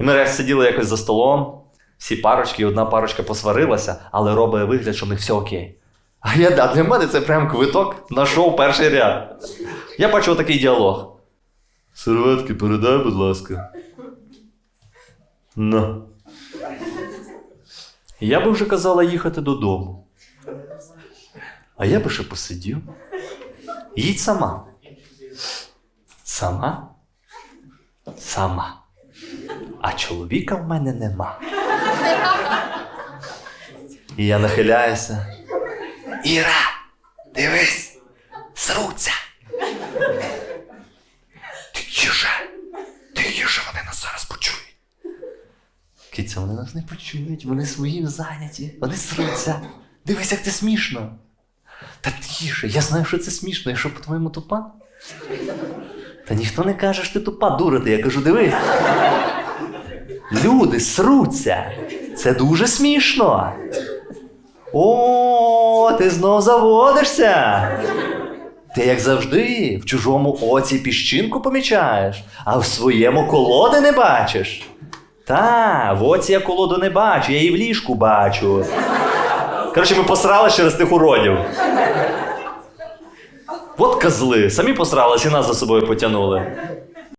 І ми раз сиділи якось за столом, всі парочки, і одна парочка посварилася, але робить вигляд, що в них все окей. А я да, для мене це прям квиток на шоу перший ряд. Я бачу отакий діалог. Серветки передай, будь ласка. На. Я би вже казала їхати додому. А я би ще посидів. Їдь сама. Сама? Сама. А чоловіка в мене нема. І я нахиляюся. Іра, дивись, сруться. Тихіше, тихіше, вони нас зараз почують. Киця, вони нас не почують, вони своїм зайняті, вони сруться. Дивись, як це смішно. Та тихіше, я знаю, що це смішно, я що, по-твоєму тупа? Та ніхто не каже, що ти тупа, дура ти. Я кажу, дивись. Люди сруться. Це дуже смішно. О, ти знов заводишся. Ти, як завжди, в чужому оці піщинку помічаєш, а в своєму колоди не бачиш. Та, в оці я колоду не бачу, я її в ліжку бачу. Коротше, ми посрали через тих уродів. От козли, самі посрались і нас за собою потягнули.